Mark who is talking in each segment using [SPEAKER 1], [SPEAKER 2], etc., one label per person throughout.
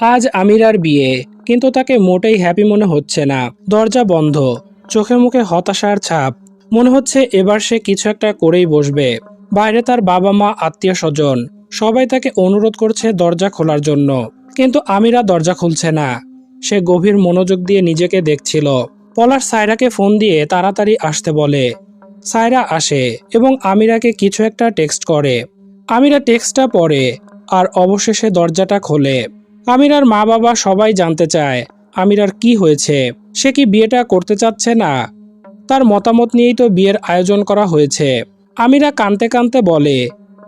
[SPEAKER 1] আজ আমিরার বিয়ে, কিন্তু তাকে মোটেই হ্যাপি মনে হচ্ছে না। দরজা বন্ধ। চোখে মুখে হতাশার ছাপ। মনে হচ্ছে এবার সে কিছু একটা করেই বসবে। বাইরে তার বাবা মা, আত্মীয় স্বজন, সবাই তাকে অনুরোধ করছে দরজা খোলার জন্য। কিন্তু আমিরা দরজা খুলছে না। সে গভীর মনোযোগ দিয়ে নিজেকে দেখছিল। পলাশ সায়রাকে ফোন দিয়ে তাড়াতাড়ি আসতে বলে। সায়রা আসে এবং আমিরাকে কিছু একটা টেক্সট করে। আমিরা টেক্সটটা পড়ে, আর অবশেষে দরজাটা খোলে। আমিরার মা বাবা সবাই জানতে চায়, আমিরার কি হয়েছে? সে কি বিয়েটা করতে চাচ্ছে না? তার মতামত নিয়েই তো বিয়ের আয়োজন করা হয়েছে। আমিরা কানতে কানতে বলে,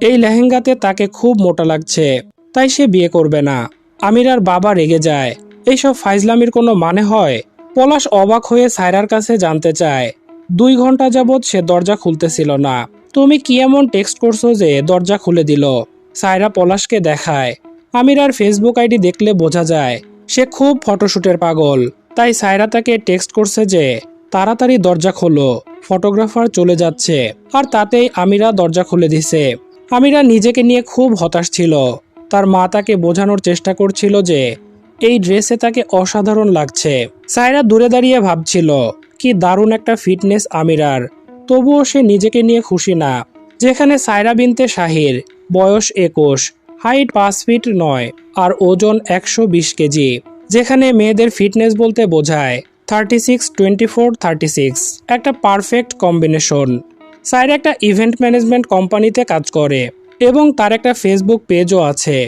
[SPEAKER 1] এই লেহেঙ্গাতে তাকে খুব মোটা লাগছে, তাই সে বিয়ে করবে না। আমিরার বাবা রেগে যায়, এইসব ফাইজলামির কোনো মানে হয়? পলাশ অবাক হয়ে সায়রার কাছে জানতে চায়, দুই ঘণ্টা যাবৎ সে দরজা খুলতেছিল না। তুমি কি এমন টেক্সট করছ যে দরজা খুলে দিল? সায়রা পলাশকে দেখায় আমিরার ফেসবুক আইডি দেখলে বোঝা যায়, সে খুব ফটোশুটের পাগল। তাই সায়রা তাকে টেক্সট করছে যে, তাড়াতাড়ি দরজা খোলো, ফটোগ্রাফার চলে যাচ্ছে। আর তাতেই আমিরা দরজা খুলে দিছে। আমিরা নিজেকে নিয়ে খুব হতাশ ছিল। তার মা তাকে বোঝানোর চেষ্টা করছিল যে, এই ড্রেসে তাকে অসাধারণ লাগছে। সায়রা দূরে দাঁড়িয়ে ভাবছিল, কি দারুণ একটা ফিটনেস আমিরার। তবুও সে নিজেকে নিয়ে খুশি না। যেখানে সায়রা বিনতে শাহির, বয়স একুশ। হাইট পাঁচ ফিট নয় আর ওজন একশো বিশ কেজি, যেখানে মেয়েদের ফিটনেস বলতে বোঝায় thirty six, twenty four, thirty six. একটা পারফেক্ট কম্বিনেশন। সাইরা একটা ইভেন্ট ম্যানেজমেন্ট কোম্পানিতে কাজ করে এবং তার একটা ফেসবুক পেজও আছে,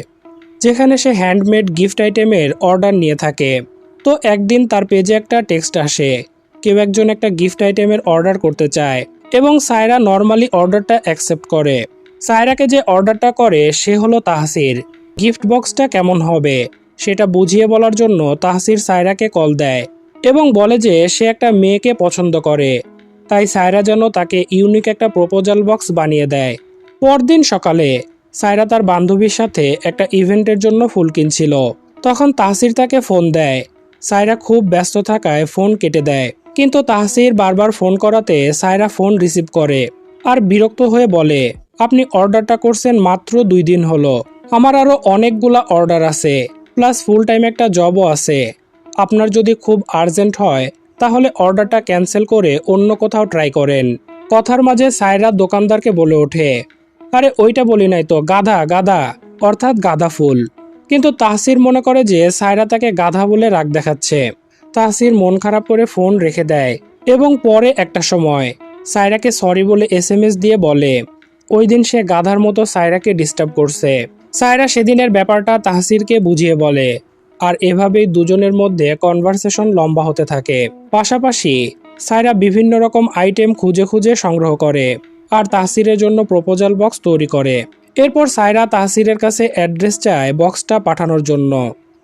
[SPEAKER 1] যেখানে সে হ্যান্ডমেড গিফট আইটেমের অর্ডার নিয়ে থাকে। তো একদিন তার পেজে একটা টেক্সট আসে, কেউ একজন একটা গিফট আইটেমের অর্ডার করতে চায় এবং সায়রা নর্মালি অর্ডারটা অ্যাকসেপ্ট করে। সায়রাকে যে অর্ডারটা করে, সে হলো তাহসির। গিফট বক্সটা কেমন হবে, সেটা বুঝিয়ে বলার জন্য তাহসির সায়রাকে কল দেয় এবং বলে যে সে একটা মেয়েকে পছন্দ করে। তাই সায়রা যেন তাকে ইউনিক একটা প্রপোজাল বক্স বানিয়ে দেয়। পরদিন সকালে সায়রা তার বান্ধবীর সাথে একটা ইভেন্টের জন্য ফুল কিনছিল। তখন তাহসির তাকে ফোন দেয়। সায়রা খুব ব্যস্ত থাকায় ফোন কেটে দেয়। কিন্তু তাহসির বারবার ফোন করাতে সায়রা ফোন রিসিভ করে আর বিরক্ত হয়ে বলে আপনি অর্ডারটা করছেন মাত্র দুই দিন হলো। আমার আরও অনেকগুলা অর্ডার আছে, প্লাস ফুল টাইম একটা জবও আছে। আপনার যদি খুব আর্জেন্ট হয়, তাহলে অর্ডারটা ক্যান্সেল করে অন্য কোথাও ট্রাই করেন। কথার মাঝে সায়রা দোকানদারকে বলে ওঠে, আরে, ওইটা বলি নাই তো, গাধা গাধা। অর্থাৎ গাধা ফুল। কিন্তু তাহসির মনে করে যে সায়রা তাকে গাধা বলে রাগ দেখাচ্ছে। তাহসির মন খারাপ করে ফোন রেখে দেয়, এবং পরে একটা সময় সায়রাকে সরি বলে এস দিয়ে বলে ওই দিন সে গাধার মতো সায়রাকে ডিস্টার্ব করছে। সায়রা সেদিনের ব্যাপারটা তাহসিরকে বুঝিয়ে বলে, আর এভাবেই দুজনের মধ্যে কনভারসেশন লম্বা হতে থাকে। পাশাপাশি সায়রা বিভিন্ন রকম আইটেম খুঁজে খুঁজে সংগ্রহ করে, আর তাহসিরের জন্য প্রপোজাল বক্স তৈরি করে। এরপর সায়রা তাহসিরের কাছে অ্যাড্রেস চায় বক্সটা পাঠানোর জন্য।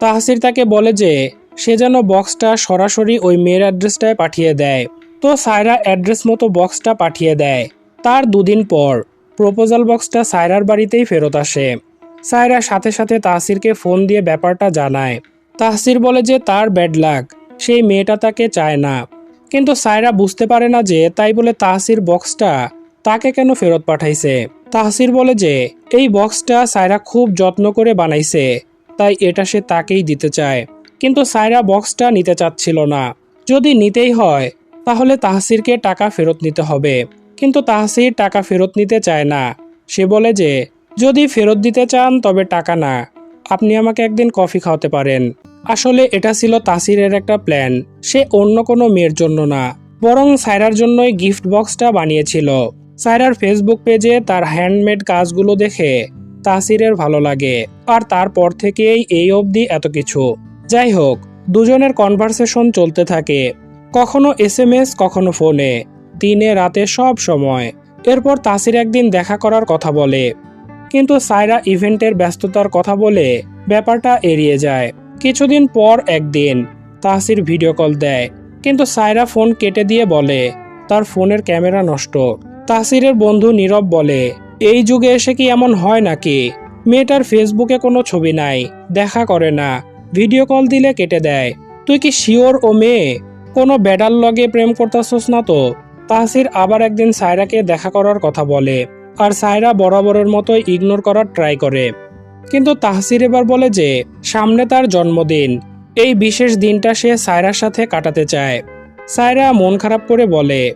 [SPEAKER 1] তাহসির তাকে বলে যে, সে যেন বক্সটা সরাসরি ওই মেয়ের অ্যাড্রেসটায় পাঠিয়ে দেয়। তো সায়রা অ্যাড্রেস মতো বক্সটা পাঠিয়ে দেয়। তার দুদিন পর প্রপোজাল বক্সটা সায়রার বাড়িতেই ফেরত আসে। সায়রা সাথে সাথে তাহসিরকে ফোন দিয়ে ব্যাপারটা জানায়। তাহসির বলে যে তার ব্যাড লাক সেই মেয়েটা তাকে চায় না। কিন্তু সায়রা বুঝতে পারে না যে তাই বলে তাহসির বক্সটা তাকে কেন ফেরত পাঠাইছে। তাহসির বলে যে, এই বক্সটা সায়রা খুব যত্ন করে বানাইছে, তাই এটা সে তাকেই দিতে চায়। কিন্তু সায়রা বক্সটা নিতে চাচ্ছিল না। যদি নিতেই হয়, তাহলে তাহসিরকে টাকা ফেরত নিতে হবে। কিন্তু তাহসির টাকা ফেরত নিতে চায় না। সে বলে যে, যদি ফেরত দিতে চান, তবে টাকা না। আপনি আমাকে একদিন কফি খাওয়াতে পারেন। আসলে এটা ছিল তাসিরের একটা প্ল্যান। সে অন্য কোনো মেয়ের জন্য না, বরং সায়রার জন্যই গিফট বক্সটা বানিয়েছিল। সায়রার ফেসবুক পেজে তার হ্যান্ডমেড কাজগুলো দেখে তাসিরের ভালো লাগে, আর তারপর থেকেই এই অবধি এত কিছু। যাই হোক, দুজনের কনভারসেশন চলতে থাকে। কখনো এস এম এস কখনো ফোনে। দিনে, রাতে, সব সময়। এরপর তাসির একদিন দেখা করার কথা বলে। কিন্তু সায়রা ইভেন্টের ব্যস্ততার কথা বলে ব্যাপারটা এড়িয়ে যায়। কিছুদিন পর একদিন তাসির ভিডিও কল দেয়। কিন্তু সায়রা ফোন কেটে দিয়ে বলে, তার ফোনের ক্যামেরা নষ্ট। তাসিরের বন্ধু নীরব বলে, এই যুগে এসে কি এমন হয় নাকি? মেয়েটার ফেসবুকে কোনো ছবি নাই, দেখা করে না। ভিডিও কল দিলে কেটে দেয়। তুই কি শিওর ও মেয়ে? কোনো বেডার লগে প্রেম করতেছস না তো? তাহসির আবার একদিন সায়রাকে দেখা করার কথা বলে, আর সায়রা বরাবরের মতোই ইগনোর করার ট্রাই করে। কিন্তু তাহসির এবার বলে যে, সামনে তার জন্মদিন। এই বিশেষ দিনটা সে সায়রার সাথে কাটাতে চায়। সায়রা মন খারাপ করে বলে,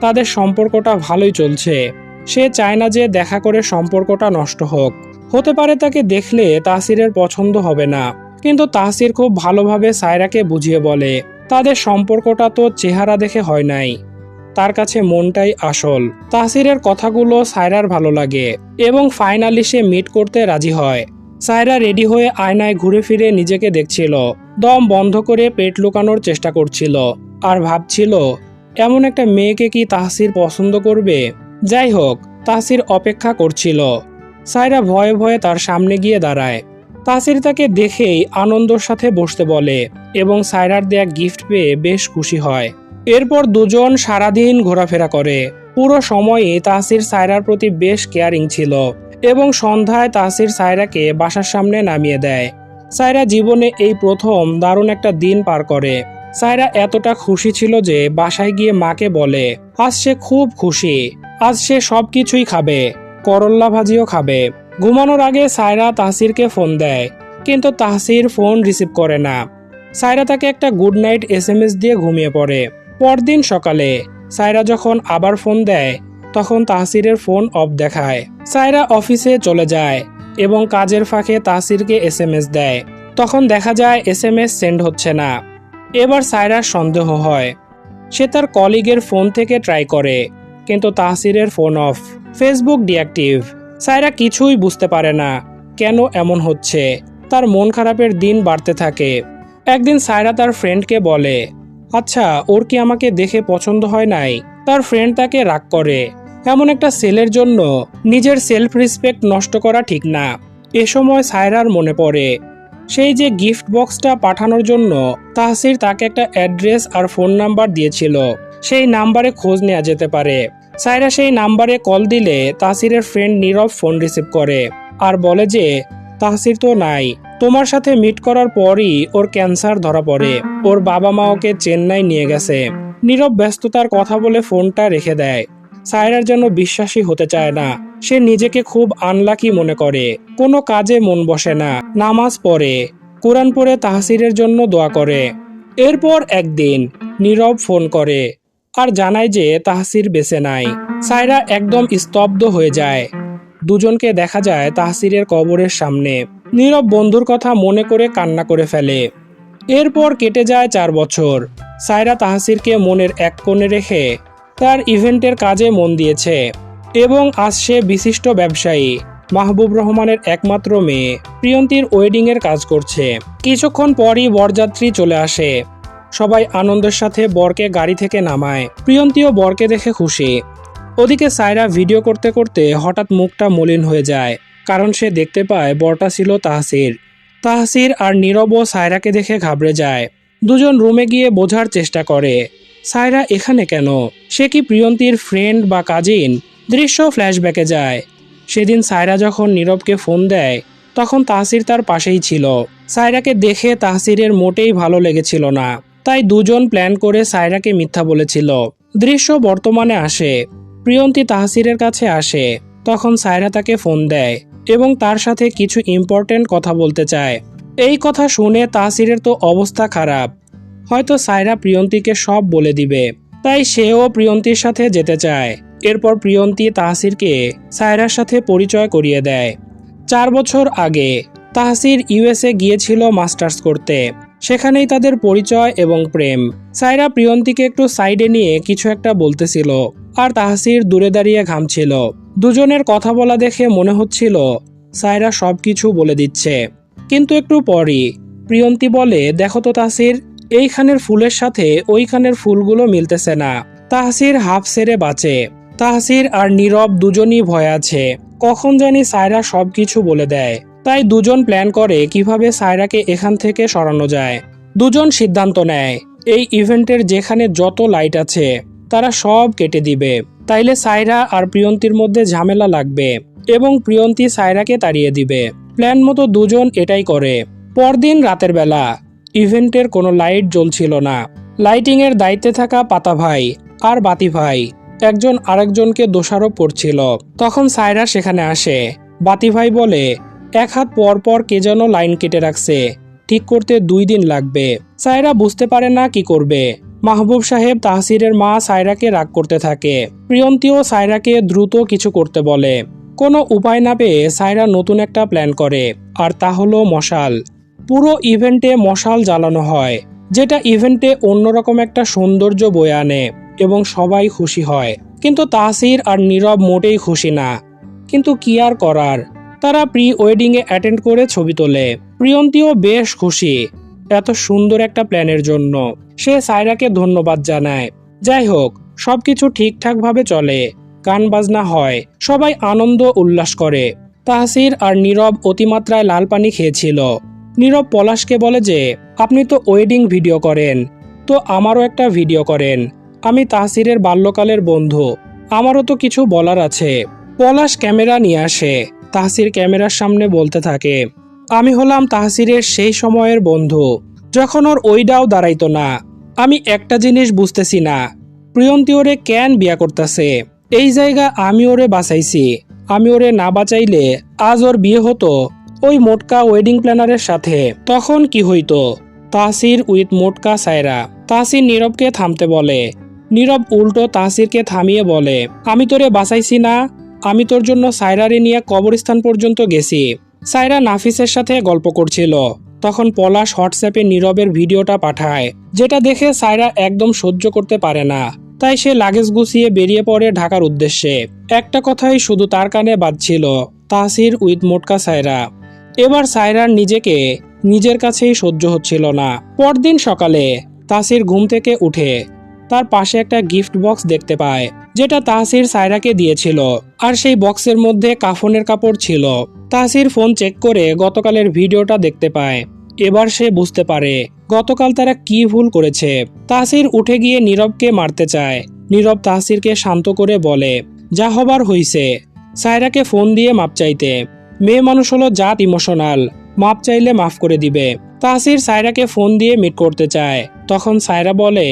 [SPEAKER 1] তাদের সম্পর্কটা ভালোই চলছে। সে চায় না যে দেখা করে সম্পর্কটা নষ্ট হোক। হতে পারে তাকে দেখলে তাহসিরের পছন্দ হবে না। কিন্তু তাহসির খুব ভালোভাবে সায়রাকে বুঝিয়ে বলে, তাদের সম্পর্কটা তো চেহারা দেখে হয় নাই। তার কাছে মনটাই আসল। তাহসিরের কথাগুলো সায়রার ভালো লাগে এবং ফাইনালি সে মিট করতে রাজি হয়। সায়রা রেডি হয়ে আয়নায় ঘুরে ফিরে নিজেকে দেখছিল। দম বন্ধ করে পেট লুকানোর চেষ্টা করছিল আর ভাবছিল, এমন একটা মেয়েকে কি তাহসির পছন্দ করবে? যাই হোক, তাহসির অপেক্ষা করছিল। সায়রা ভয়ে ভয়ে তার সামনে গিয়ে দাঁড়ায়। তাসির তাকে দেখেই আনন্দর সাথে বসতে বলে এবং সায়রার দেয়া গিফট পেয়ে বেশ খুশি হয়। এরপর দুজন সারাদিন ঘোরাফেরা করে। পুরো সময়ে তাসির সায়রার প্রতি বেশ কেয়ারিং ছিল এবং সন্ধ্যায় তাসির সায়রাকে বাসার সামনে নামিয়ে দেয়। সায়রা জীবনে এই প্রথম দারুণ একটা দিন পার করে। সায়রা এতটা খুশি ছিল যে বাসায় গিয়ে মাকে বলে, আজ সে খুব খুশি। আজ সে সব কিছুই খাবে। করল্লা ভাজিও খাবে। ঘুমানোর আগে সায়রা তাহসিরকে ফোন দেয়, কিন্তু তাহসির ফোন রিসিভ করে না। সায়রা তাকে একটা গুড নাইট এস দিয়ে ঘুমিয়ে পড়ে। পরদিন সকালে সায়রা যখন আবার ফোন দেয়, তখন তাহসিরের ফোন অফ দেখায়। সায়রা অফিসে চলে যায় এবং কাজের ফাঁকে তাহসিরকে এস এম এস দেয়। তখন দেখা যায় এস এম এস সেন্ড হচ্ছে না। এবার সায়রার সন্দেহ হয়। সে তার কলিগের ফোন থেকে ট্রাই করে, কিন্তু তাহসিরের phone off. Facebook deactive. Saira কিছুই বুঝতে পারে না, কেন এমন হচ্ছে? তার মন খারাপের দিন বাড়তে থাকে। একদিন সায়রা তার ফ্রেন্ডকে বলে আচ্ছা ওর কি আমাকে দেখে পছন্দ হয় নাই? তার ফ্রেন্ড তাকে রাগ করে। এমন একটা সেলের জন্য নিজের সেলফ রেসপেক্ট নষ্ট করা ঠিক না। এ সময় সায়রার মনে পড়ে। সেই যে গিফট বক্সটা পাঠানোর জন্য তাহসির তাকে একটা অ্যাড্রেস আর ফোন নাম্বার দিয়েছিল। সেই নাম্বারে খোঁজ নেওয়া যেতে পারে। সায়রা সেই নাম্বারে কল দিলে তাহসিরের ফ্রেন্ড নীরব ফোন রিসিভ করে। আর বলে যে তাহসির তো নাই। তোমার সাথে মিট করার পরই ওর ক্যান্সার ধরা পড়ে। ওর বাবা মা ওকে চেন্নাই নিয়ে গেছে। নীরব ব্যস্ততার কথা বলে ফোনটা রেখে দেয়। সায়রার যেন বিশ্বাসী হতে চায় না। সে নিজেকে খুব আনলাকি মনে করে। কোনো কাজে মন বসে না। নামাজ পড়ে। কোরআন পড়ে তাহসিরের জন্য দোয়া করে। এরপর একদিন নীরব ফোন করে। আর জানায় যে তাহসির বেঁচে নাই সায়রা একদম স্তব্ধ হয়ে যায়। দুজনকে দেখা যায় তাহসিরের কবরের সামনে। নীরব বন্ধুর কথা মনে করে কান্না করে ফেলে। এরপর কেটে যায় চার বছর। সায়রা তাহসিরকে মনের এক কোণে রেখে তার ইভেন্টের কাজে মন দিয়েছে এবং সে বিশিষ্ট ব্যবসায়ী, মাহবুব রহমানের একমাত্র মেয়ে। প্রিয়ন্তীর ওয়েডিংয়ের কাজ করছে। কিছুক্ষণ পরই বরযাত্রী চলে আসে। সবাই আনন্দের সাথে বরকে গাড়ি থেকে নামায়। প্রিয়ন্তীও বরকে দেখে খুশি। ওদিকে সায়রা ভিডিও করতে করতে হঠাৎ মুখটা মলিন হয়ে যায়, কারণ সে দেখতে পায় বরটা ছিল তাহসির। তাহসির আর নীরবও সায়রাকে দেখে ঘাবড়ে যায়। দুজন রুমে গিয়ে বোঝার চেষ্টা করে সায়রা এখানে কেন? সে কি প্রিয়ন্তীর ফ্রেন্ড বা কাজিন? দৃশ্য ফ্ল্যাশব্যাকে যায়। সেদিন সায়রা যখন নীরবকে ফোন দেয়, তখন তাহসির তার পাশেই ছিল। সায়রাকে দেখে তাহসিরের মোটেই ভালো লেগেছিল না। তাই দুজন প্ল্যান করে সায়রাকে মিথ্যা বলেছিল। দৃশ্য বর্তমানে আসে। প্রিয়ন্তী তাহসিরের কাছে আসে। তখন সায়রা তাকে ফোন দেয় এবং তার সাথে কিছু ইম্পর্টেন্ট কথা বলতে চায়। এই কথা শুনে তাহসিরের তো অবস্থা খারাপ। হয়তো সায়রা প্রিয়ন্তীকে সব বলে দিবে। তাই সেও প্রিয়ন্তীর সাথে যেতে চায়। এরপর প্রিয়ন্তী তাহসিরকে সায়রার সাথে পরিচয় করিয়ে দেয়। চার বছর আগে তাহসির ইউএসএ গিয়েছিল মাস্টার্স করতে। সেখানেই তাদের পরিচয় এবং প্রেম। সায়রা প্রিয়ন্তীকে একটু সাইডে নিয়ে কিছু একটা বলতেছিল, আর তাহাসির দূরে দাঁড়িয়ে ঘামছিল। দুজনের কথা বলা দেখে মনে হচ্ছিল সায়রা সবকিছু বলে দিচ্ছে। কিন্তু একটু পরই প্রিয়ন্তী বলে, দেখো তো তাহসির, এইখানের ফুলের সাথে ওইখানের ফুলগুলো মিলতেছে না। তাহসির হাফ সেরে বাঁচে। তাহসির আর নীরব দুজনই ভয় আছে। কখন জানি সায়রা সবকিছু বলে দেয়। তাই দুজন প্ল্যান করে কীভাবে সায়রাকে এখান থেকে সরানো যায়। দুজন সিদ্ধান্ত নেয়। এই ইভেন্টের যেখানে যত লাইট আছে, তারা সব কেটে দিবে। তাইলে সায়রা আর প্রিয়ন্তির মধ্যে ঝামেলা লাগবে এবং প্রিয়ন্তি সায়রাকে তাড়িয়ে দিবে। প্ল্যান মতো দুজন এটাই করে। পরদিন রাতের বেলা ইভেন্টের কোনো লাইট জ্বলছিল না। লাইটিং এর দায়িত্বে থাকা পাতা ভাই আর বাতি ভাই একজন আরেকজনকে দোষারোপ করছিল। তখন সায়রা সেখানে আসে। বাতি ভাই বলে এক হাত পর পর কে যেন লাইন কেটে রাখছে। ঠিক করতে দুই দিন লাগবে। সায়রা বুঝতে পারে না কি করবে। মাহবুব সাহেব তাহসিরের মা সায়রাকে রাগ করতে থাকে। প্রিয়ন্তীও সায়রাকে দ্রুত কিছু করতে বলে। কোনো উপায় না পেয়ে সায়রা নতুন একটা প্ল্যান করে, আর তা হলো মশাল। পুরো ইভেন্টে মশাল জ্বালানো হয়, যেটা ইভেন্টে অন্যরকম একটা সৌন্দর্য বয়ে আনে এবং সবাই খুশি হয়। কিন্তু তাহসির আর নীরব মোটেই খুশি না। কিন্তু কি আর করার? তারা প্রি ওয়েডিংয়ে অ্যাটেন্ড করে ছবি তোলে। প্রিয়ন্তীও বেশ খুশি। এত সুন্দর একটা প্ল্যানের জন্য। সে সায়রাকে ধন্যবাদ জানায়। যাই হোক, সবকিছু ঠিকঠাকভাবে চলে। গান বাজনা হয়। সবাই আনন্দ উল্লাস করে। তাহসির আর নীরব অতিমাত্রায় লাল পানি খেয়েছিল। নীরব পলাশকে বলে যে, আপনি তো ওয়েডিং ভিডিও করেন। তো আমারও একটা ভিডিও করেন। আমি তাহসিরের বাল্যকালের বন্ধু। আমারও তো কিছু বলার আছে। পলাশ ক্যামেরা নিয়ে আসে। তাহসির ক্যামেরার সামনে বলতে থাকে, আমি হলাম তাহসিরের সেই সময়ের বন্ধু। যখন ওর ওইডাও দাঁড়াইতো না, আমি একটা জিনিস বুঝতেছি না। প্রিয়ন্তী ওরে কেন বিয়া করতেছে? এই জায়গা আমি ওরে বাঁচাইছি। আমি ওরে না বাঁচাইলে আজ ওর বিয়ে হতো ওই মোটকা ওয়েডিং প্ল্যানারের সাথে। তখন কি হইতো? তাসির উইথ মোটকা সায়রা। তাসির নীরবকে থামতে বলে। নীরব উল্টো তাসিরকে থামিয়ে বলে, আমি তোরে বাঁচাইছি না আমি তোর জন্য সায়রারে নিয়ে কবরস্থান পর্যন্ত গেছি। সায়রা নাফিসের সাথে গল্প করছিল। তখন পলাশ হোয়াটসঅ্যাপে নীরবের ভিডিওটা পাঠায়, যেটা দেখে সায়রা একদম সহ্য করতে পারে না। তাই সে লাগেজ গুছিয়ে বেরিয়ে পড়ে ঢাকার উদ্দেশ্যে। একটা কথাই শুধু তার কানে বাজছিল তাসির উইথ মোটকা সায়রা। এবার সায়রার নিজেকে, নিজের কাছেই সহ্য হচ্ছিল না। পরদিন সকালে তাসির ঘুম থেকে উঠে তার পাশে একটা গিফট বক্স দেখতে পায়, যেটা তাহসির সায়রাকে দিয়েছিল, আর সেই বক্সের মধ্যে কাফনের কাপড় ছিল। তাহসির ফোন চেক করে গতকালের ভিডিওটা দেখতে পায়। এবার সে বুঝতে পারে, গতকাল তারা কি ভুল করেছে। তাহসির উঠে গিয়ে নীরবকে মারতে চায়। নীরব তাহসিরকে শান্ত করে বলে, যা হবার হইছে। সায়রাকে ফোন দিয়ে মাপ চাইতে, মেয়ে মানুষ হলো জাত ইমোশনাল, মাপ চাইলে মাফ করে দিবে। তাহসির সায়রাকে ফোন দিয়ে মিট করতে চায়। তখন সায়রা বলে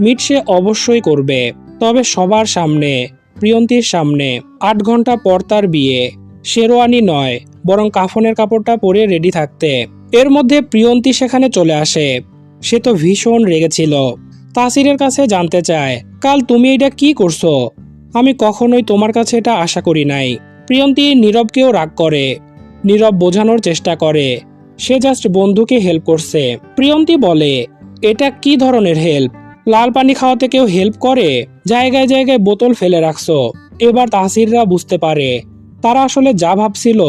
[SPEAKER 1] মিট সে অবশ্যই করবে। তবে সবার সামনে, প্রিয়ন্তীর সামনে আট ঘণ্টা পর তার বিয়ে। শেরওয়ানি নয়, বরং কাফনের কাপড়টা পরে রেডি থাকতে। এর মধ্যে প্রিয়ন্তী সেখানে চলে আসে। সে তো ভীষণ রেগেছিল। তাসিরের কাছে জানতে চায়, কাল তুমি এটা কি করছ? আমি কখনোই তোমার কাছে এটা আশা করি নাই। প্রিয়ন্তী নীরবকেও রাগ করে। নীরব বোঝানোর চেষ্টা করে। সে জাস্ট বন্ধুকে হেল্প করছে। প্রিয়ন্তী বলে, এটা কি ধরনের হেল্প লাল পানি খাওয়াতে কেউ হেল্প করে? জায়গায় জায়গায় বোতল ফেলে রাখছো। এবার তাসিররা বুঝতে পারে। তারা আসলে যা ভাবছিল,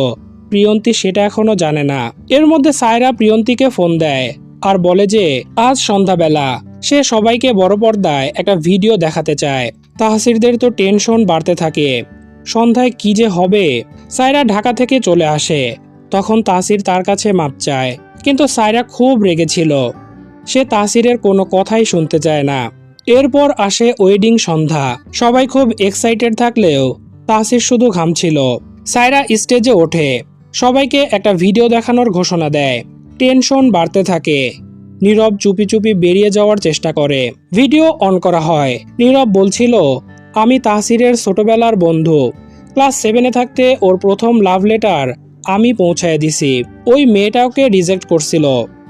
[SPEAKER 1] প্রিয়ন্তী সেটা এখনও জানে না। এর মধ্যে সায়রা প্রিয়ন্তীকে ফোন দেয় আর বলে যে, আজ সন্ধ্যাবেলা। সে সবাইকে বড় পর্দায় একটা ভিডিও দেখাতে চায়। তাহসিরদের তো টেনশন বাড়তে থাকে। সন্ধ্যায় কি যে হবে? সায়রা ঢাকা থেকে চলে আসে। তখন তাসির তার কাছে মাপ চায়। কিন্তু সায়রা খুব রেগেছিল সে তাসিরের কোনো কথাই শুনতে চায় না। এরপর আসে ওয়েডিং সন্ধ্যা। সবাই খুব এক্সাইটেড থাকলেও তাসির শুধু ঘামছিল। সায়রা স্টেজে ওঠে। সবাইকে একটা ভিডিও দেখানোর ঘোষণা দেয়। টেনশন বাড়তে থাকে। নীরব চুপি চুপি বেরিয়ে যাওয়ার চেষ্টা করে। ভিডিও অন করা হয়। নীরব বলছিল, আমি তাসিরের ছোটবেলার বন্ধু। ক্লাস সেভেনে থাকতে ওর প্রথম লাভ লেটার আমি পৌঁছায় দিছি। ওই মেয়েটাকে রিজেক্ট করছিল।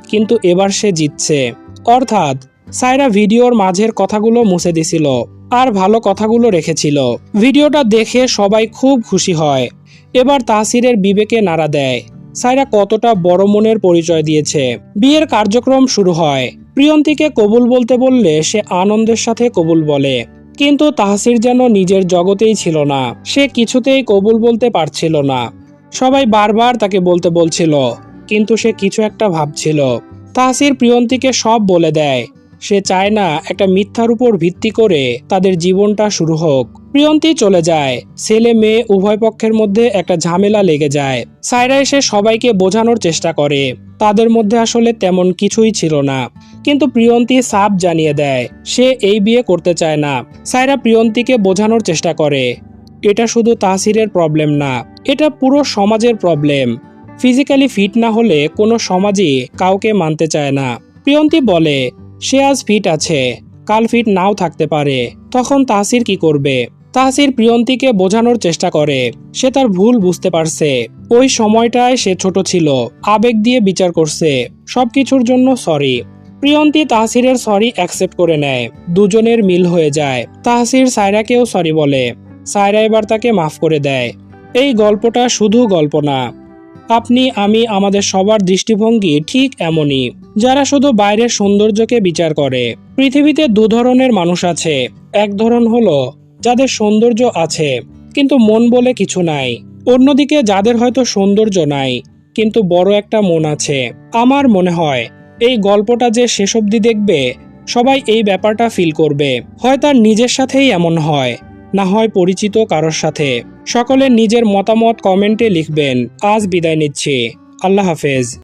[SPEAKER 1] কিন্তু এবার সে জিতছে। অর্থাৎ সায়রা ভিডিওর মাঝের কথাগুলো মুছে দিছিল আর ভালো কথাগুলো রেখেছিল। ভিডিওটা দেখে সবাই খুব খুশি হয়। এবার তাসিরের বিবেকে নাড়া দেয়। সায়রা কতটা বড় মনের পরিচয় দিয়েছে। বিয়ের কার্যক্রম শুরু হয়। প্রিয়ন্তীকে কবুল বলতে বললে সে আনন্দের সাথে কবুল বলে। কিন্তু তাহসির যেন নিজের জগতেই ছিল না। সে কিছুতেই কবুল বলতে পারছিল না। সবাই বারবার তাকে বলতে বলছিল কিন্তু সে কিছু একটা ভাবছিল। তাহসির প্রিয়ন্তীকে সব বলে দেয়। সে চায় না একটা মিথ্যার উপর ভিত্তি করে তাদের জীবনটা শুরু হোক। প্রিয়ন্তী চলে যায়। ছেলে মেয়ে উভয় পক্ষের মধ্যে একটা ঝামেলা লেগে যায়। সায়রা এসে সবাইকে বোঝানোর চেষ্টা করে। তাদের মধ্যে আসলে তেমন কিছুই ছিল না। কিন্তু প্রিয়ন্তী সাপ জানিয়ে দেয়, সে এই বিয়ে করতে চায় না। সায়রা প্রিয়ন্তীকে বোঝানোর চেষ্টা করে। এটা শুধু তাসিরের প্রবলেম না, এটা পুরো সমাজের প্রবলেম ফিজিক্যালি ফিট না হলে কোনো সমাজই কাউকে মানতে চায় না। প্রিয়ন্তী বলে, সে আজ ফিট আছে, কাল ফিট নাও থাকতে পারে। তখন তাহসির কি করবে? তাহসির প্রিয়ন্তীকে বোঝানোর চেষ্টা করে। সে তার ভুল বুঝতে পারছে। ওই সময়টায় সে ছোট ছিল, আবেগ দিয়ে বিচার করছে। সবকিছুর জন্য সরি প্রিয়ন্তী তাহসিরের সরি অ্যাকসেপ্ট করে নেয়। দুজনের মিল হয়ে যায়। তাহসির সায়রাকেও সরি বলে। সায়রা এবার তাকে মাফ করে দেয়। এই গল্পটা শুধু গল্প না আপনি, আমি, আমাদের সবার দৃষ্টিভঙ্গি ঠিক এমনই, যারা শুধু বাইরের সৌন্দর্যকে বিচার করে। পৃথিবীতে দু ধরনের মানুষ আছে। এক ধরন হলো, যাদের সৌন্দর্য আছে, কিন্তু মন বলে কিছু নাই। অন্যদিকে, যাদের হয়তো সৌন্দর্য নাই, কিন্তু বড় একটা মন আছে। আমার মনে হয়, এই গল্পটা যে শেষ অবধি দেখবে, সবাই এই ব্যাপারটা ফিল করবে। হয় তার নিজের সাথেই এমন হয় না হয় পরিচিত কারোর সাথে। সকলে নিজের মতামত কমেন্টে লিখবেন। আজ বিদায় নিচ্ছি। আল্লাহ হাফেজ।